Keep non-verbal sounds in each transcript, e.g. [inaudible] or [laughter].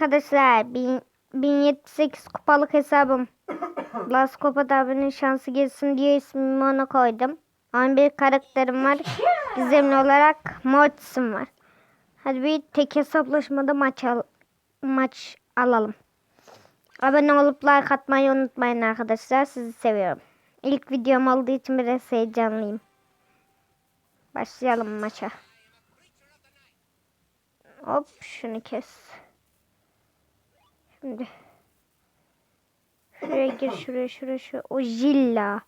arkadaşlar. Bin, 1078 kupalık hesabım. [coughs] Las Copa abinin şansı gelsin diye ismimi ona koydum. 11 karakterim var. Gizemli olarak Mortis'im var. Hadi bir tek hesaplaşmada maç al maç alalım. Abone olup like atmayı unutmayın arkadaşlar. Sizi seviyorum. İlk videom olduğu için biraz heyecanlıyım. Başlayalım maça. Hop şunu kes. Şimdi. Şuraya gir şuraya şuraya şuraya. O Jilla.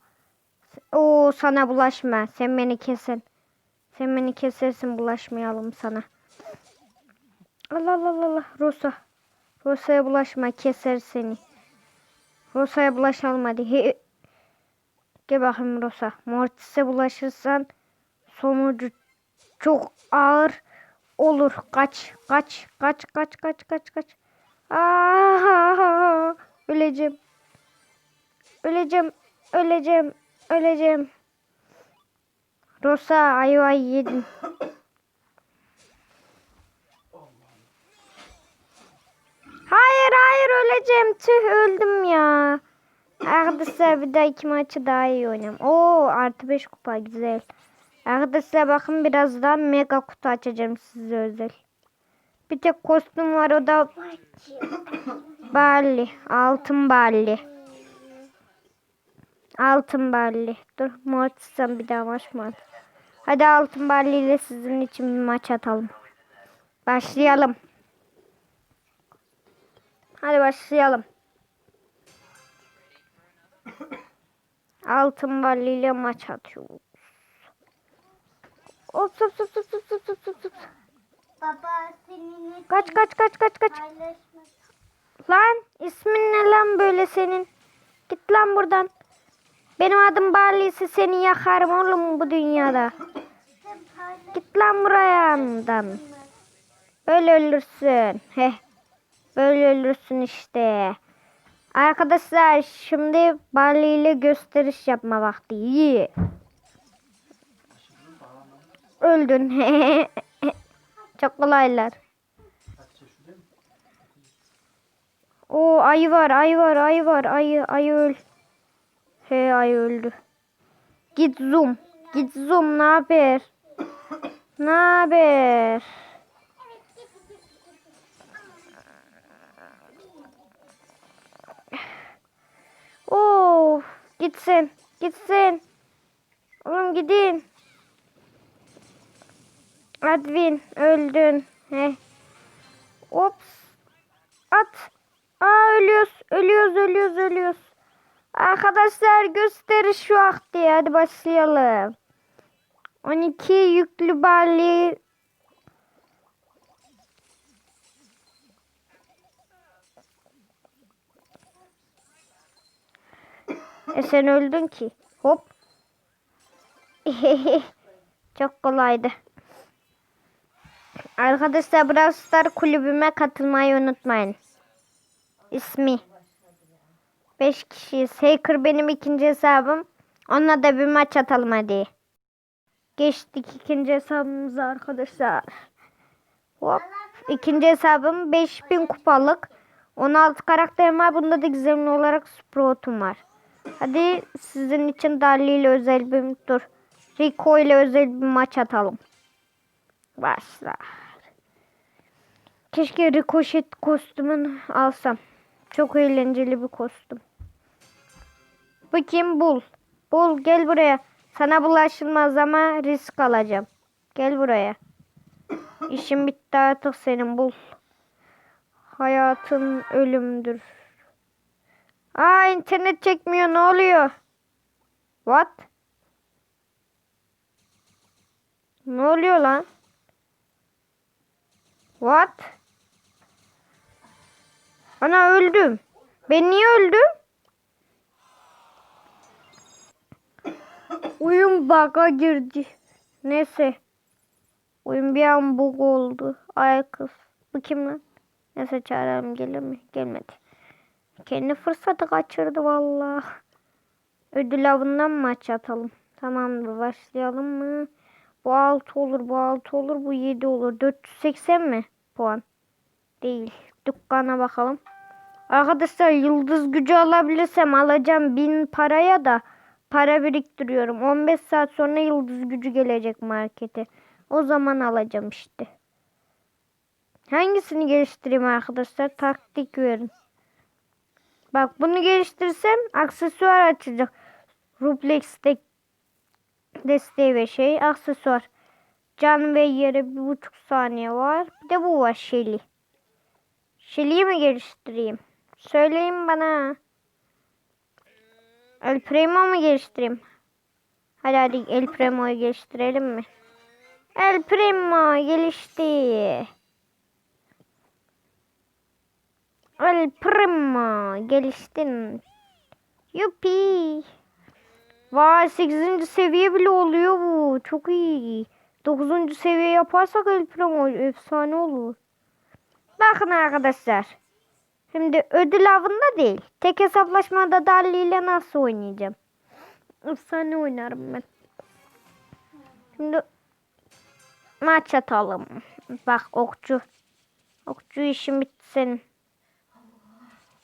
Oo sana bulaşma. Sen beni kesin. Sen beni kesersin bulaşmayalım sana. Allah Allah Allah. Rosa. Rosa'ya bulaşma keser seni. Rosa'ya bulaşalım hadi. He. Gel bakayım Rosa. Mortis'e bulaşırsan sonucu çok ağır olur. Kaç, kaç, kaç, kaç, kaç, kaç, kaç. Aa, öleceğim. Öleceğim, öleceğim, öleceğim. Rosa ayvayı yedin. Hayır hayır öleceğim. Tüh öldüm ya. Arkadaşlar bir daha iki maçı daha iyi oynayayım. Oo artı 5 kupa güzel. Arkadaşlar bakın birazdan mega kutu açacağım size özel bir tek kostüm var o da Barley. Altın Barley. Altın Barley. Dur Mortis'ten bir daha maç var. Hadi Altın Barley ile sizin için bir maç atalım. Başlayalım. Hadi başlayalım. Altın Barley ile maç atıyoruz. Hop hop hop hop hop hop hop hop. Baba seninle Kaç kaç kaç kaç kaç. paylaşmak Lan ismin ne lan böyle senin? Git lan buradan. Benim adım Barley ise seni yakarım oğlum bu dünyada. Git lan buraya yanımdan. Böyle ölürsün. Heh. Böyle ölürsün işte. Arkadaşlar şimdi Barley ile gösteriş yapma vakti. İyi. Öldün. [laughs] Çok kolaylar. O ayı var, ayı var, ayı var, ayı, ayı öl. He ayı öldü. Git zoom. Git zoom ne haber? Ne haber? Of gitsin. Gitsin. Oğlum gidin. Advin öldün. He. Ops. At. Aa ölüyoruz. Ölüyoruz ölüyoruz ölüyoruz. Arkadaşlar gösteriş vakti. Hadi başlayalım. 12 yüklü bali. E sen öldün ki. Hop. [laughs] Çok kolaydı. Arkadaşlar Brawl Star kulübüme katılmayı unutmayın. İsmi. 5 kişiyiz. Hacker benim ikinci hesabım. Onunla da bir maç atalım hadi. Geçtik ikinci hesabımıza arkadaşlar. Hop. İkinci hesabım 5000 kupalık. 16 karakterim var. Bunda da gizemli olarak Sprout'um var. Hadi sizin için Dali ile özel bir dur. Rico ile özel bir maç atalım. Başla. Keşke Ricochet kostümünü alsam. Çok eğlenceli bir kostüm. Kim? Bul. Bul gel buraya. Sana bulaşılmaz ama risk alacağım. Gel buraya. İşim bitti artık senin bul. Hayatın ölümdür. Aa internet çekmiyor ne oluyor? What? Ne oluyor lan? What? Ana öldüm. Ben niye öldüm? Oyun bug'a girdi. Neyse. Oyun bir an bug oldu. Ay kız. Bu kim lan? Neyse çağıralım gelir mi? Gelmedi. Kendi fırsatı kaçırdı vallahi. Ödül avından maç atalım. Tamamdır başlayalım mı? Bu 6 olur, bu 6 olur, bu 7 olur. 480 mi puan? Değil. dükkana bakalım. Arkadaşlar yıldız gücü alabilirsem alacağım bin paraya da para biriktiriyorum. 15 saat sonra yıldız gücü gelecek markete. O zaman alacağım işte. Hangisini geliştireyim arkadaşlar? Taktik verin. Bak bunu geliştirsem aksesuar açacak. Ruplex de desteği ve şey aksesuar. Can ve yere bir buçuk saniye var. Bir de bu var Shelly. Shelly'yi mi geliştireyim? Söyleyin bana. El Primo mu geliştireyim? Hadi hadi El Primo'yu geliştirelim mi? El Primo gelişti. El Primo geliştin. Yupi. Vay 8. seviye bile oluyor bu. Çok iyi. 9. seviye yaparsak El Primo efsane olur. Bakın arkadaşlar. Şimdi ödül avında değil. Tek hesaplaşmada Dalli ile nasıl oynayacağım? Efsane oynarım ben. Şimdi maç atalım. Bak okçu. Okçu işim bitti senin.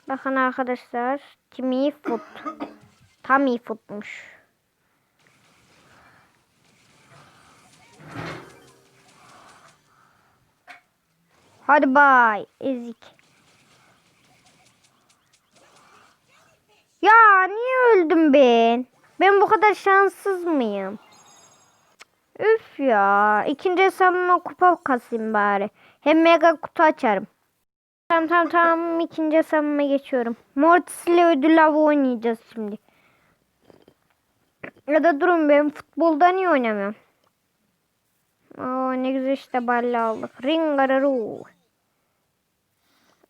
Bakın arkadaşlar. Tim iyi fut. Tam iyi futmuş. Hadi bay. Ezik. Ya niye öldüm ben? Ben bu kadar şanssız mıyım? Üf ya. İkinci hesabıma kupa kasayım bari. Hem mega kutu açarım. Tamam tamam tamam. İkinci hesabıma geçiyorum. Mortis ile ödül avı oynayacağız şimdi. Ya da durun ben futbolda niye oynamıyorum? Oo, ne güzel işte balle aldık. Ringararu.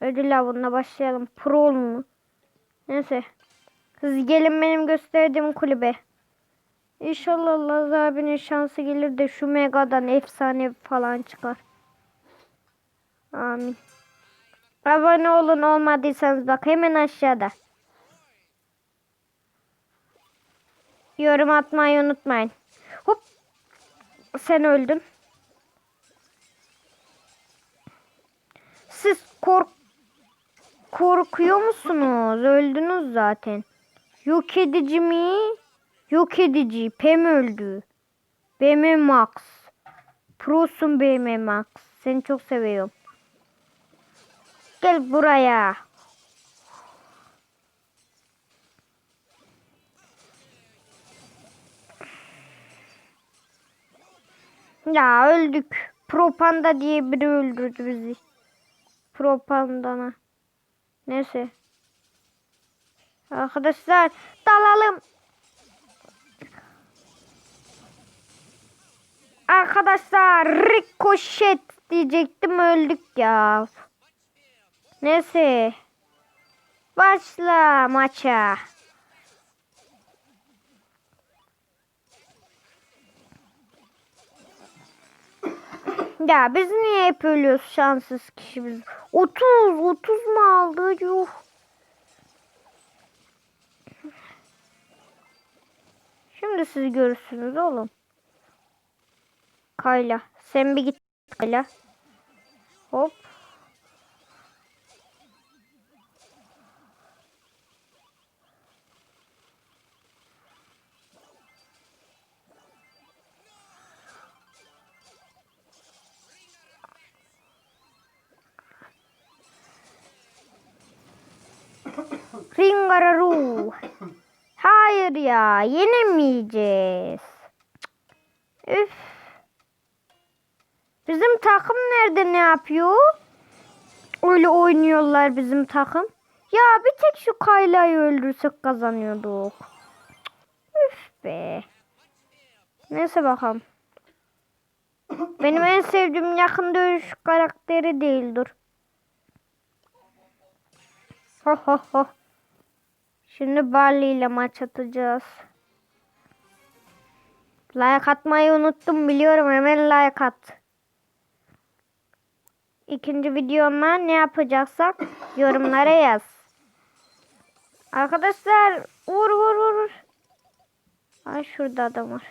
Ödül avına başlayalım. Pro mu? Neyse. Kız gelin benim gösterdiğim kulübe. İnşallah Laz abinin şansı gelir de şu Mega'dan efsane falan çıkar. Amin. Abone olun olmadıysanız bak hemen aşağıda. Yorum atmayı unutmayın. Hop. Sen öldün. Siz kork korkuyor musunuz? Öldünüz zaten. Yok edici mi? Yok edici. Pem öldü. BM Max. Prosun BM Max. Seni çok seviyorum. Gel buraya. Ya öldük. Propanda diye biri öldürdü bizi. Propandana. Neyse. Arkadaşlar dalalım. Arkadaşlar rikoşet diyecektim öldük ya. Neyse. Başla maça. Ya biz niye hep ölüyoruz şanssız kişi biz? 30 30 mu aldı? Yuh. Şimdi siz görürsünüz oğlum. Kayla. Sen bir git Kayla. Hop. Ringararu. Hayır ya, yenemeyeceğiz. Üf. Bizim takım nerede ne yapıyor? Öyle oynuyorlar bizim takım. Ya bir tek şu Kayla'yı öldürsek kazanıyorduk. Üf be. Neyse bakalım. Benim en sevdiğim yakın dövüş karakteri değildir. Ho ho ho. Şimdi Barley ile maç atacağız. Like atmayı unuttum biliyorum hemen like at. İkinci videoma ne yapacaksak yorumlara yaz. Arkadaşlar vur vur vur. Ay şurada adam var.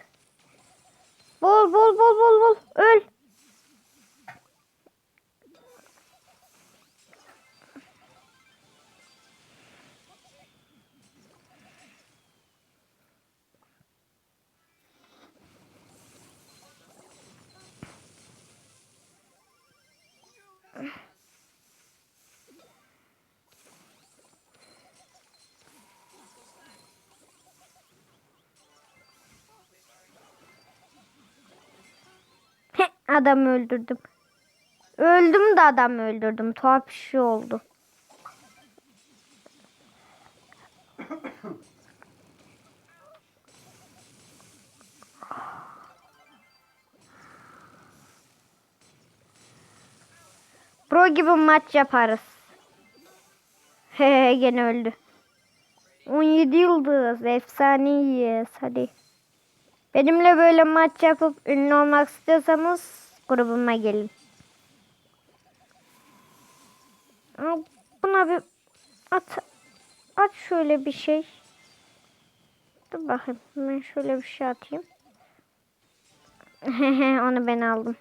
Bol bol bol bol bol öl. Adamı öldürdüm. Öldüm de adamı öldürdüm. Tuhaf bir şey oldu. Pro gibi maç yaparız. He [laughs] gene öldü. 17 yıldız. Efsaneyiz. Hadi. Benimle böyle maç yapıp ünlü olmak istiyorsanız grubuma gelin. Buna bir at at şöyle bir şey. Dur bakayım. Ben şöyle bir şey atayım. [laughs] Onu ben aldım.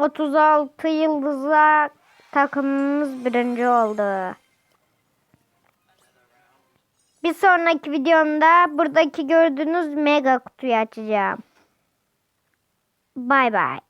Otuz altı yıldıza takımımız birinci oldu. Bir sonraki videomda buradaki gördüğünüz mega kutuyu açacağım. Bay bay.